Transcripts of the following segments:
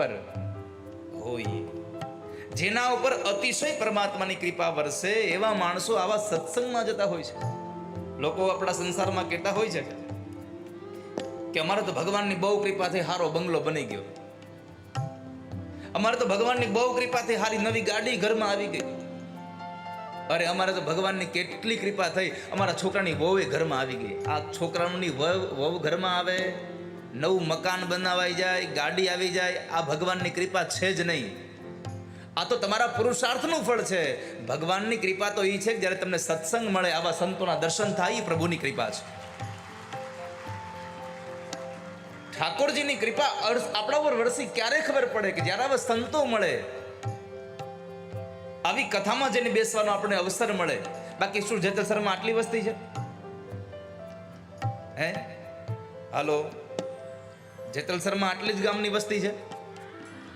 પર હોય. જેના ઉપર અતિશય પરમાત્માની કૃપા વરસે એવા માણસો આવા સત્સંગમાં જતા હોય છે. લોકો આપણા સંસારમાં કહેતા હોય છે કે અમારે તો ભગવાનની બહુ કૃપાથી હારો બંગલો બની ગયો. અમારે તો ભગવાનની બહુ કૃપાથી હારી નવી ગાડી ઘરમાં આવી ગઈ. અરે અમારે તો ભગવાનની કેટલી કૃપા થઈ. અમારા છોકરાની વહુ ઘરમાં આવી ગઈ. આ છોકરાની વહુ વહુ ઘરમાં આવે? નવું મકાન બનાવાઈ જાય, ગાડી આવી જાય, આ ભગવાનની કૃપા છે જ નહીં. આ તો તમારા પુરુષાર્થનું ફળ છે. ભગવાનની કૃપા તો એ છે કે જ્યારે તમને સત્સંગ મળે, આવા સંતોના દર્શન થાય એ પ્રભુની કૃપા છે. ઠાકોરજીની કૃપા આપણા પર વરસી ક્યારે ખબર પડે કે જ્યારે આવા સંતો મળે, આવી કથામાં જઈને બેસવાનો આપણને અવસર મળે. બાકી શું શર્મા આટલી વસ્તી છે? હે? હાલો. જેતલસરમાં આટલી જ ગામની વસ્તી છે?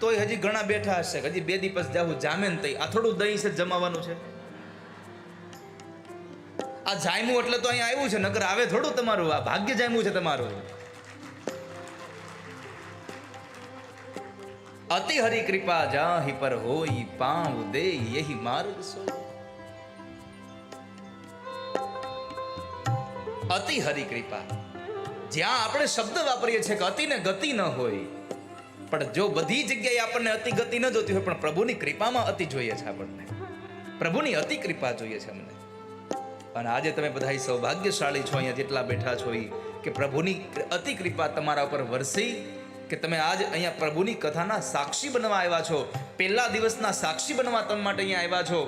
તોય હજી ઘણા બેઠા હશે. હજી બે દિવસ જાવું જામે ને તઈ. આ થોડું દહીં છે જમાવાનું છે. આ જામ્યું એટલે તો અહીંયા આવ્યું છે નગર આવે થોડું તમારું. આ ભાગ્ય જામ્યું છે તમારું. અતિ હરી કૃપા જાહી પર હોઈ પાવ દે, યહી માર્ગ સો અતિ હરી કૃપા. જ્યાં આપણે શબ્દ વાપરીએ છીએ કે અતિને ગતિ ન હોય. પણ જો બધી જગ્યાએ આપણને અતિ ગતિ ન જોતી હોય, પણ પ્રભુની કૃપામાં અતિ જોઈએ છે આપણને. પ્રભુની અતિ કૃપા જોઈએ છે અમને. અને આજે તમે બધા સૌભાગ્યશાળી છો, અહીંયા જેટલા બેઠા છો કે પ્રભુની અતિ કૃપા તમારા ઉપર વરસી, કે તમે આજ અહીંયા પ્રભુની કથાના સાક્ષી બનવા આવ્યા છો, પહેલા દિવસના સાક્ષી બનવા તમે માટે અહીંયા આવ્યા છો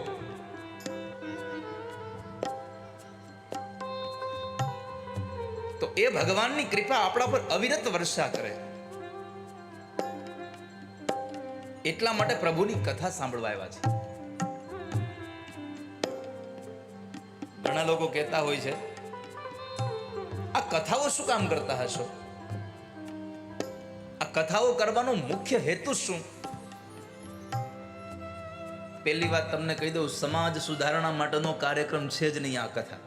એ ભગવાનની કૃપા આપણા પર અવિરત વર્ષા કરે. એટલા માટે પ્રભુની કથા સાંભળવા આવ્યા છે. ઘણા લોકો કહેતા હોય છે, આ કથાઓ શું કામ કરતા હશો? આ કથાઓ કરવાનો મુખ્ય હેતુ શું? પહેલી વાત તમને કહી દઉં, સમાજ સુધારણા માટેનો કાર્યક્રમ છે જ નહીં આ કથા.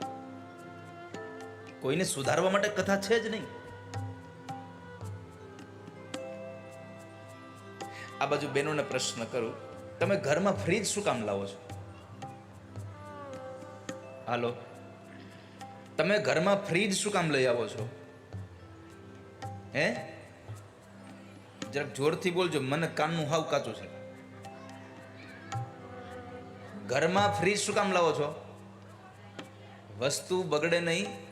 કોઈને સુધારવા માટે કથા છે જ નહીં. આ બાજુ બેનોને પ્રશ્ન કરું, તમે ઘરમાં ફ્રીજ શું કામ લાવો છો? હાલો. તમે ઘરમાં ફ્રીજ શું કામ લઈ આવો છો? હે? જરાક જોરથી બોલજો, મને કાનનું હાવ કાચું છે. ઘરમાં ફ્રીજ શું કામ લાવો છો? વસ્તુ બગડે નહીં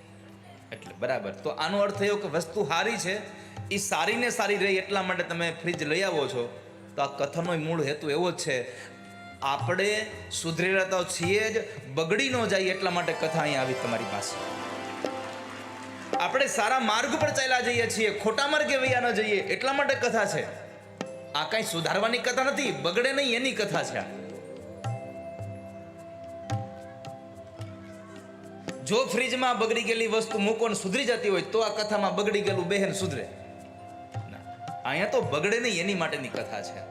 એટલે બરાબર. તો આનો અર્થ થયો કે વસ્તુ સારી છે એ સારી ને સારી રહી એટલા માટે તમે ફ્રીજ લઈ આવો છો. તો આ કથનનો મૂળ હેતુ એવો જ છે. આપણે સુધરેલા તો છીએ જ, બગડી ન જાય એટલા માટે કથા અહીં આવી તમારી પાસે. આપણે સારા માર્ગ પર ચાલ્યા જઈએ છીએ, ખોટા માર્ગે વૈયા ન જઈએ એટલા માટે કથા છે. આ કાંઈ સુધારવાની કથા નથી, બગડે નહીં એની કથા છે આ. જો ફ્રીજમાં બગડી ગયેલી વસ્તુ મૂકો ને સુધરી જતી હોય તો આ કથામાં બગડી ગયેલું બહેન સુધરે. અહીંયા તો બગડે નહીં, એની માટેની કથા છે.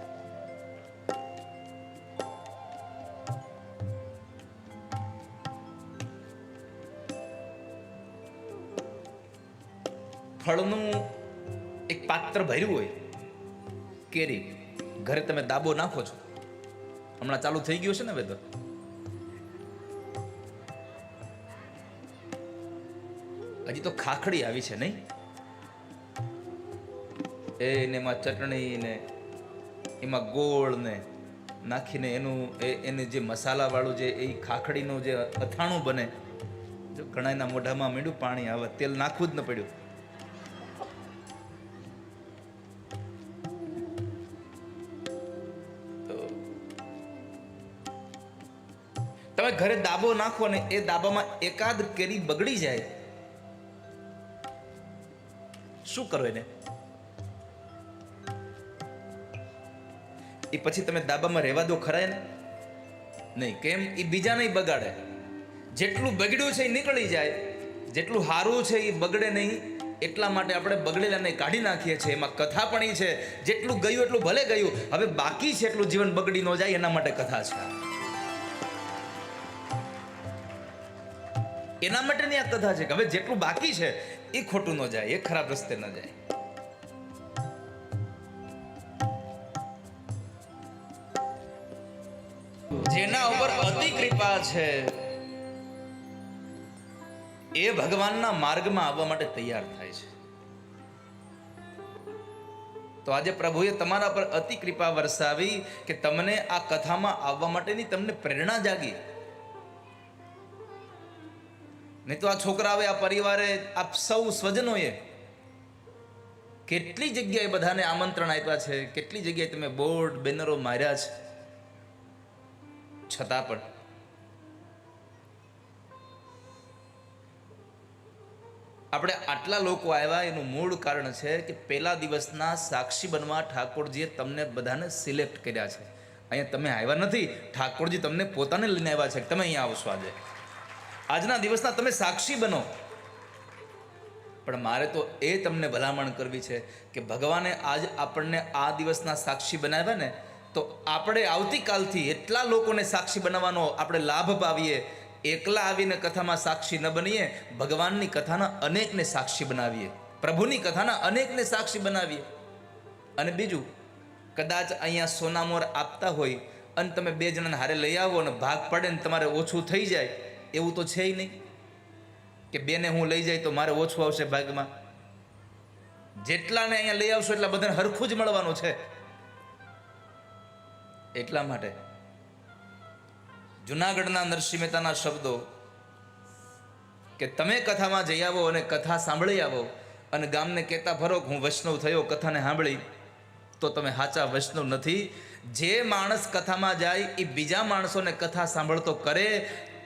ફળનું એક પાત્ર ભર્યું હોય, કેરી, ઘરે તમે દાબો નાખો છો. હમણાં ચાલુ થઈ ગયું છે ને વેધર? હજી તો ખાખડી આવી છે, નહીં? એને એમાં ચટણી ને એમાં ગોળ ને નાખીને એનું એ એનું જે મસાલાવાળું જે એ ખાખડીનું જે અથાણું બને, જો ઘણાના મોઢામાં મીંડું પાણી આવે, તેલ નાખવું જ ન પડ્યું. તમે ઘરે દાબો નાખો ને એ દાબામાં એકાદ કેરી બગડી જાય શું કરો એને? એ પછી તમે દાબામાં રહેવા દો ખરા એને? નહીં, કેમ? એ બીજા નહીં બગાડે. જેટલું બગડ્યું છે એ નીકળી જાય. જેટલું સારું છે એ બગડે નહીં. એટલા માટે આપણે બગડેલાને કાઢી નાખીએ છીએ. એમાં કથા પણ એ છે. જેટલું ગયું એટલું ભલે ગયું. હવે બાકી છે એટલું જીવન બગડી ન જાય, એના માટે કથા છે. એના માટેની આ કથા છે કે હવે જેટલું બાકી છે એ ખોટું ન જાય, એ ખરાબ રસ્તે ન જાય. જેના ઉપર અતિ કૃપા છે, એ ભગવાનના માર્ગમાં આવવા માટે તૈયાર થાય છે. તો આજે પ્રભુએ તમારા પર અતિ કૃપા વરસાવી કે તમને આ કથામાં આવવા માટેની તમને પ્રેરણા જાગી. નહીં તો આ છોકરાએ આ પરિવારે, આપ સૌ સ્વજનોએ કેટલી જગ્યાએ બધાને આમંત્રણ આપ્યા છે? કેટલી જગ્યાએ તમે બોર્ડ, બેનરો માર્યા છે? છતાં પણ. આપણે આટલા લોકો આવ્યા, એનું મૂળ કારણ છે કે પહેલા દિવસના સાક્ષી બનવા ઠાકોરજીએ તમને બધાને સિલેક્ટ કર્યા છે. અહીંયા તમે આવ્યા નથી. ઠાકોરજી તમને પોતાને લઈને આવ્યા છે. તમે અહીંયા આવશો આજે. આજના દિવસના તમે સાક્ષી બનો. પણ મારે તો એ તમને ભલામણ કરવી છે કે ભગવાને આજ આપણને આ દિવસના સાક્ષી બનાવ્યા ને, તો આપણે આવતીકાલથી એટલા લોકોને સાક્ષી બનાવવાનો આપણે લાભ પાવીએ. એકલા આવીને કથામાં સાક્ષી ન બનીએ, ભગવાનની કથાના અનેકને સાક્ષી બનાવીએ. પ્રભુની કથાના અનેકને સાક્ષી બનાવીએ. અને બીજું, કદાચ અહીંયા સોનામોર આપતા હોય અને તમે બે જણાને હારે લઈ આવો અને ભાગ પડે ને તમારે ઓછું થઈ જાય એવું તો છે નહીં કે બેને હું લઈ જાય તો મારે ઓછું આવશે ભાગમાં. જેટલાને અહીંયા લઈ આવશો એટલા બધાને હરખું જ મળવાનું છે. એટલા માટે જુનાગઢના નરસિંહ મહેતાના શબ્દો કે તમે કથામાં જઈ આવો અને કથા સાંભળી આવો અને ગામને કહેતા ફરો હું વૈષ્ણવ થયો, કથાને સાંભળી, તો તમે સાચા વૈષ્ણવ નથી. જે માણસ કથામાં જાય એ બીજા માણસોને કથા સાંભળતો કરે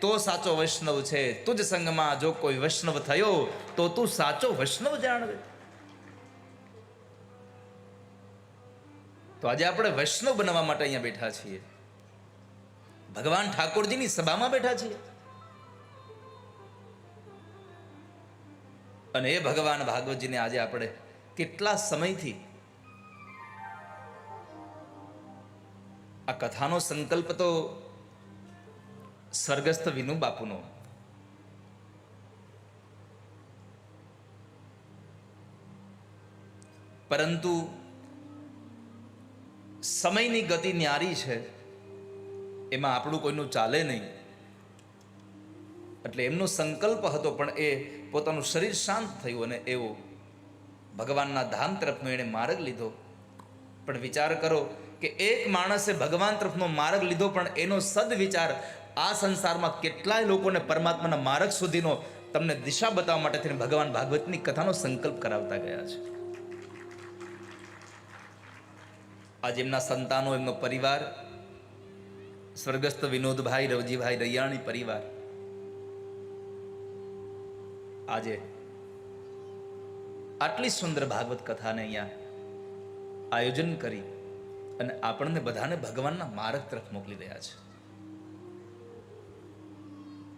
તો સાચો વૈષ્ણવ છે. તુજ સંગમાં જો કોઈ વૈષ્ણવ થયો, તો તું સાચો વૈષ્ણવ જાણવે. તો આજે આપણે વૈષ્ણવ બનવા માટે અહીંયા બેઠા છીએ. ભગવાન ઠાકોરજીની સભામાં બેઠા છીએ. અને એ ભગવાન ભાગવતજીને આજે આપણે કેટલા સમયથી આ કથાનો સંકલ્પ તો સ્વર્ગસ્થ વિનુ બાપુનો. પરંતુ સમયની ગતિ ન્યારી છે, એમાં આપણું કોઈનું ચાલે નહીં. એટલે એમનો સંકલ્પ હતો, પણ એ પોતાનું શરીર શાંત થયું અને એવો ભગવાનના ધામ તરફનો એણે માર્ગ લીધો. પણ વિચાર કરો કે એક માણસે ભગવાન તરફનો માર્ગ લીધો, પણ એનો સદવિચાર આ સંસારમાં કેટલાય લોકોને પરમાત્માના માર્ગ સુધીનો તમને દિશા બતાવવા માટે થઈને ભગવાન ભાગવતની કથાનો સંકલ્પ કરાવતા ગયા છે. આજે એમના સંતાનો, એમનો પરિવાર, સ્વર્ગસ્થ વિનોદભાઈ, રવજીભાઈ રૈયાણી પરિવાર, આજે આટલી સુંદર ભાગવત કથાને અહીંયા આયોજન કરી અને આપણને બધાને ભગવાનના માર્ગ તરફ મોકલી રહ્યા છે.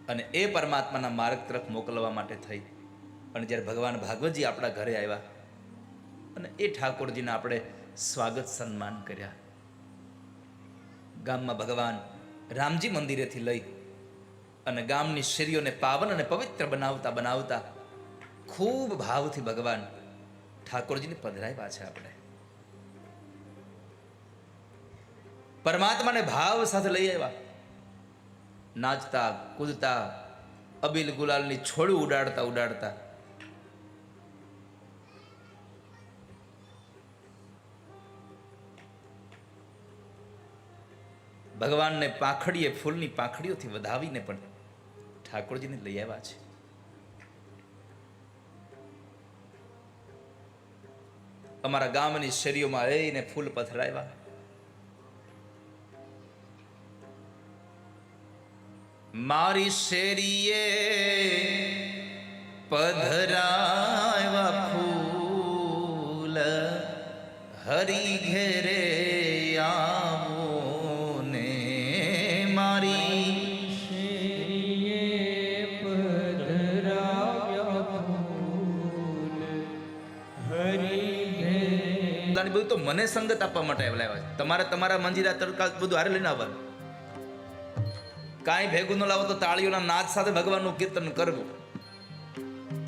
અને એ પરમાત્માના માર્ગ તરફ મોકલવા માટે થઈ. અને જ્યારે ભગવાન ભાગવતજી આપણા ઘરે આવ્યા અને એ ઠાકોરજીને આપણે સ્વાગત સન્માન કર્યા. ગામમાં ભગવાન રામજી મંદિરેથી લઈ અને ગામની શેરીઓને પાવન અને પવિત્ર બનાવતા બનાવતા ખૂબ ભાવથી ભગવાન ઠાકોરજીને પધરાવ્યા છે આપણે. પરમાત્માને ભાવ સાથે લઈ આવ્યા. નાચતા, કૂદતા, અબીલ ગુલાલની છોડું ઉડાડતા ઉડાડતા. ભગવાનને પાંખડીએ ફૂલની પાંખડીઓથી વધાવીને પણ ઠાકોરજીને લઈ આવ્યા છે. અમારા ગામની શેરીઓમાં રહીને ફૂલ પથરાવ્યા. મારી શેરીએ પધરાવા ફૂલ હરી ઘેરે આવો ને મારી બધું તો મને સંગત આપવા માટે લાવ્યા છે. તમારે તમારા મંજીરા તડકા બધું હારે લઈને આવવાનું. કાંઈ ભેગું ન લાવો તો તાળીઓના નાદ સાથે ભગવાનનું કીર્તન કરવું.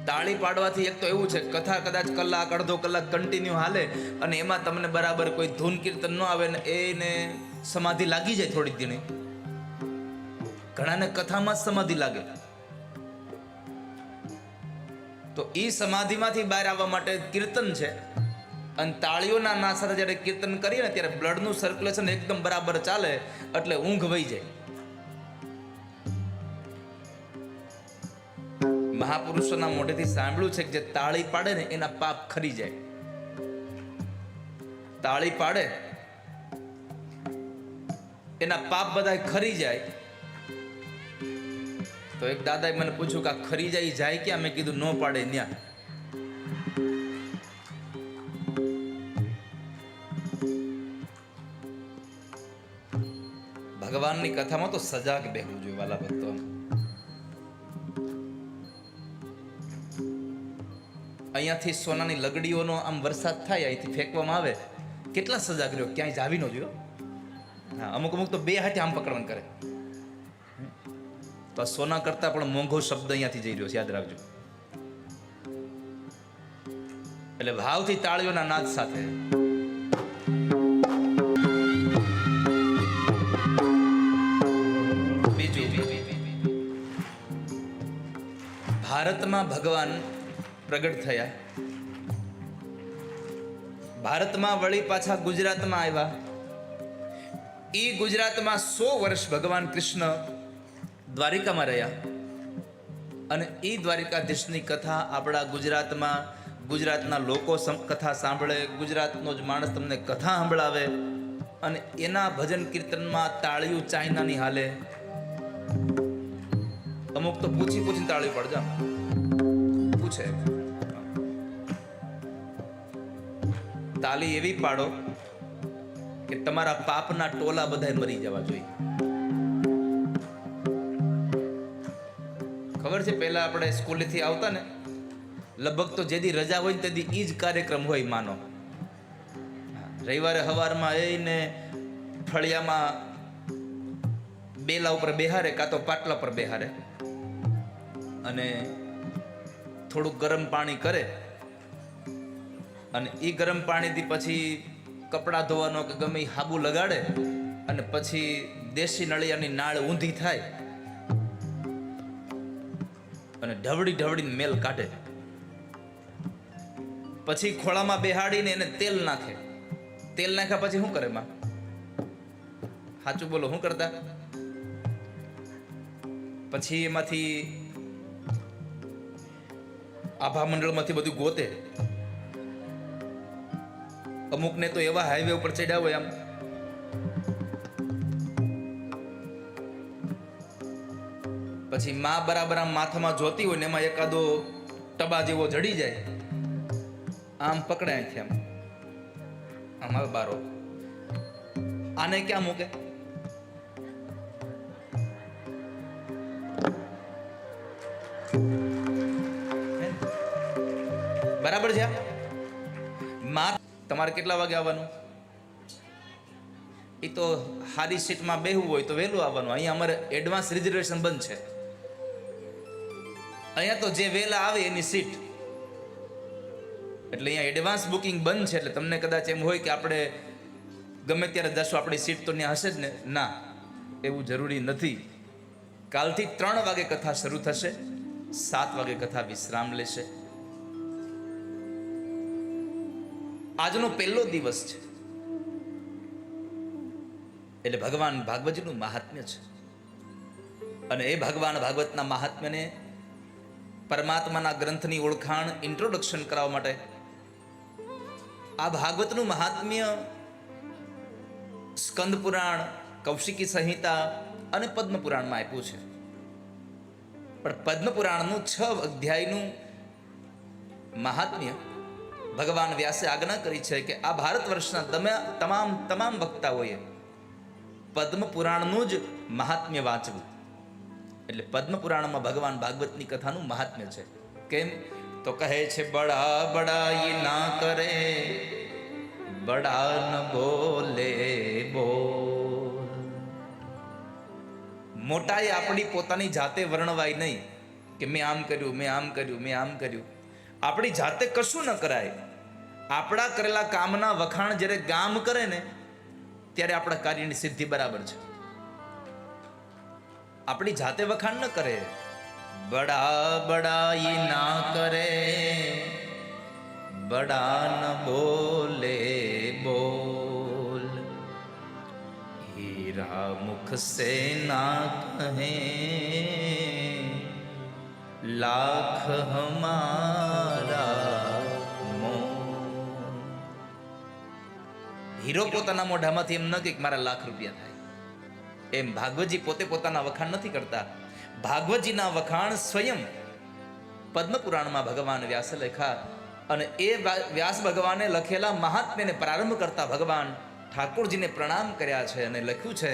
તાળી પાડવાથી એક તો એવું છે, કથા કદાચ કલાક, અડધો કલાક કન્ટિન્યુ હાલે અને એમાં તમને બરાબર કોઈ ધૂન કીર્તન ન આવે ને એને સમાધિ લાગી જાય થોડીક દીની. ઘણાને કથામાં જ સમાધિ લાગે. તો એ સમાધિમાંથી બહાર આવવા માટે કીર્તન છે. અને તાળીઓના ના સાથે જ્યારે કીર્તન કરીએ ને ત્યારે બ્લડનું સર્ક્યુલેશન એકદમ બરાબર ચાલે એટલે ઊંઘ વહી જાય. મહાપુરુષોના મોઢેથી સાંભળ્યું છે કે જે તાળી પાડે ને એના પાપ ખરી જાય. તાળી પાડે, એના પાપ બધા ખરી જાય. તો એક દાદાએ મને પૂછ્યું કે આ ખરી જાય જાય ક્યાં? મેં કીધું, ન પાડે ન્યા. ભગવાનની કથામાં તો સજાગ બેહવું જોઈએ, વાલા ભક્તો. અહીંયાથી સોનાની લગડીઓનો આમ વરસાદ થાય, અહીંથી ફેંકવામાં આવે. કેટલા સજાગ રહ્યો ક્યાંય જાવી ન જોયો? હા, અમુક અમુક તો બે હાથે આમ પકડવાનું કરે. તો આ સોના કરતા પણ મોંઘો શબ્દ અહીંયાથી જઈ રહ્યો છે, યાદ રાખજો. એટલે ભાવથી તાળીઓના નાદ સાથે. ભારતમાં ભગવાન પ્રગટ થયા. ભારતમાં વળી પાછા ગુજરાતમાં આવ્યા. એ ગુજરાતમાં સો વર્ષ ભગવાન કૃષ્ણ દ્વારિકામાં રહ્યા. અને એ દ્વારિકાધીશની કથા આપણા ગુજરાતમાં, ગુજરાતના લોકો કથા સાંભળે, ગુજરાતનો જ માણસ તમને કથા સંભળાવે અને એના ભજન કીર્તનમાં તાળીઓ ચાઇનાની હાલે. અમુક તો પૂછી પૂછીને તાળી પડજા. પૂછે. તાલી એવી પાડો કે તમારા પાપના ટોલા બધા મરી જવા જોઈએ. ખબર છે, પહેલા આપણે સ્કૂલેથી આવતા ને, લગભગ તો જેદી રજા હોય ને તેદી ઈ જ કાર્યક્રમ હોય, માનો. રવિવારે સવારમાં એને ફળિયામાં બેલા ઉપર બેહારે કાં તો પાટલા પર બેહારે અને થોડુંક ગરમ પાણી કરે અને એ ગરમ પાણીથી પછી કપડાં ધોવાનો કે ગમે એ હાબુ લગાડે અને પછી દેશી નળિયાની નાળ ઊંધી થાય અને ઢવડી ઢવડીને મેલ કાઢે. પછી ખોળામાં બેહાડીને એને તેલ નાખે. તેલ નાખ્યા પછી શું કરે માં? સાચું બોલો, શું કરતા? પછી એમાંથી આભા મંડળમાંથી બધું ગોતે. અમુકને તો એવા હાઈવે ઉપર ચડ્યા હોય આમ. પછી માં બરાબર આમ માથામાં જોતી હોય ને એમાં એકાદો ટબા જેવો જડી જાય. આમ પકડે અહીંથી આમ. આમ આવે બારો. આને ક્યાં મૂકે? બરાબર છે તમારે કેટલા વાગે આવવાનું? એ તો સારી સીટમાં બેહવું હોય તો વહેલું આવવાનું. અહીંયા અમારે એડવાન્સ રિઝર્વેશન બંધ છે. અહીંયા તો જે વહેલા આવે એની સીટ. એટલે અહીંયા એડવાન્સ બુકિંગ બંધ છે, એટલે તમને કદાચ એમ હોય કે આપણે ગમે ત્યારે જશું, આપણી સીટ તો ત્યાં હશે જ ને? ના, એવું જરૂરી નથી. કાલથી ત્રણ વાગે કથા શરૂ થશે, સાત વાગે કથા વિશ્રામ લેશે. આજનો પહેલો દિવસ છે. એટલે ભગવાન ભાગવતજીનું મહાત્મ્ય છે. અને એ ભગવાન ભાગવતના મહાત્મ્યને પરમાત્માના ગ્રંથની ઓળખાણ ઇન્ટ્રોડક્શન કરાવવા માટે આ ભાગવતનું મહાત્મ્ય સ્કંદ પુરાણ, કૌશિકી સંહિતા અને પદ્મ પુરાણમાં આપ્યું છે. પણ પદ્મ પુરાણનું છ અધ્યાયનું મહાત્મ્ય ભગવાન વ્યાસે આજ્ઞા કરી છે કે આ ભારત વર્ષના તમે તમામ તમામ વક્તાઓએ પદ્મ પુરાણનું જ મહાત્મ્ય વાંચવું. એટલે પદ્મ પુરાણમાં ભગવાન ભાગવતની કથાનું મહાત્મ્ય છે. કેમ? તો કહે છે, બડા, બડાઈ ના કરે, બડા ન બોલે બો મોટાએ આપણી પોતાની જાતે વર્ણવાય નહીં કે મેં આમ કર્યું, મેં આમ કર્યું, મેં આમ કર્યું. આપણી જાતે કશું ન કરાય. આપણા કરેલા કામના વખાણ જ્યારે ગામ કરે ને, ત્યારે આપણા કાર્યની સિદ્ધિ બરાબર છે. આપણી જાતે વખાણ ન કરે. બડા બડાઈ ના કરે. બડા ન બોલે બોલ. હીરા મુખ સે ના કહે. લાખ હમારા હીરો પોતાના મોઢામાંથી એમ ન કે મારા લાખ રૂપિયા થાય એમ ભાગવતજી પોતે પોતાના વખાણ નથી કરતા ભાગવતજીના વખાણ સ્વયં પદ્મપુરાણમાં ભગવાન વ્યાસે લખા અને એ વ્યાસ ભગવાને લખેલા મહાત્મ્યને પ્રારંભ કરતા ભગવાન ઠાકોરજીને પ્રણામ કર્યા છે અને લખ્યું છે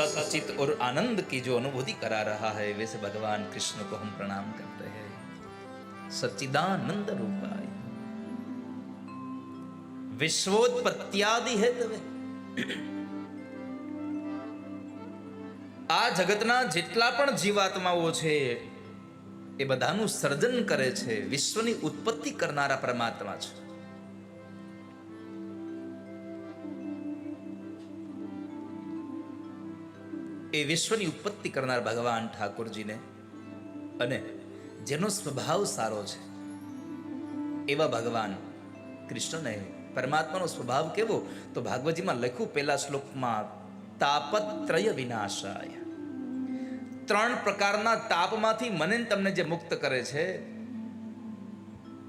सचित और आनंद की जो अनुभूति करा रहा है वैसे भगवान कृष्ण को हम प्रणाम करते हैं सच्चिदानंद रूपाय વિશ્વોત્પત્યાદિ હેતવે આ જગતના જેટલા પણ જીવાત્માઓ છે એ બધાનું સર્જન કરે છે વિશ્વની ઉત્પત્તિ કરનારા પરમાત્મા છે એ વિશ્વની ઉત્પત્તિ કરનાર ભગવાન ઠાકોરજીને. અને જેનો સ્વભાવ સારો છે, એવા ભગવાન કૃષ્ણને પરમાત્માનો સ્વભાવ કેવો, તો ભાગવતજીમાં લખ્યું પહેલા શ્લોકમાં, તાપત્રય વિનાશાય. ત્રણ પ્રકારના તાપમાંથી મને તમને જે મુક્ત કરે છે,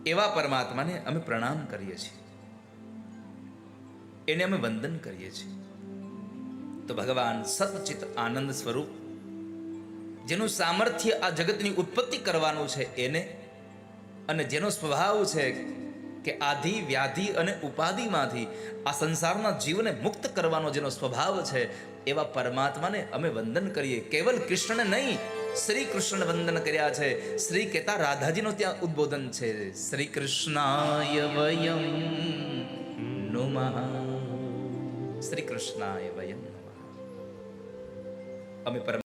એવા પરમાત્માને અમે પ્રણામ કરીએ છીએ. એને અમે વંદન કરીએ છીએ. તો ભગવાન સચિત આનંદ સ્વરૂપ, જેનું સામર્થ્ય આ જગતની ઉત્પત્તિ કરવાનું છે એને, અને જેનો સ્વભાવ છે કે આધિ, વ્યાધિ અને ઉપાધિમાંથી આ સંસારના જીવને મુક્ત કરવાનો જેનો સ્વભાવ છે, એવા પરમાત્માને અમે વંદન કરીએ. કેવલ કૃષ્ણને નહીં શ્રી કૃષ્ણ વંદન કર્યા છે. શ્રી કહેતા રાધાજીનો ત્યાં ઉદ્બોધન છે. શ્રી કૃષ્ણાય વયમ નુમઃ. શ્રી કૃષ્ણાય વયમ નમઃ અમે પરમ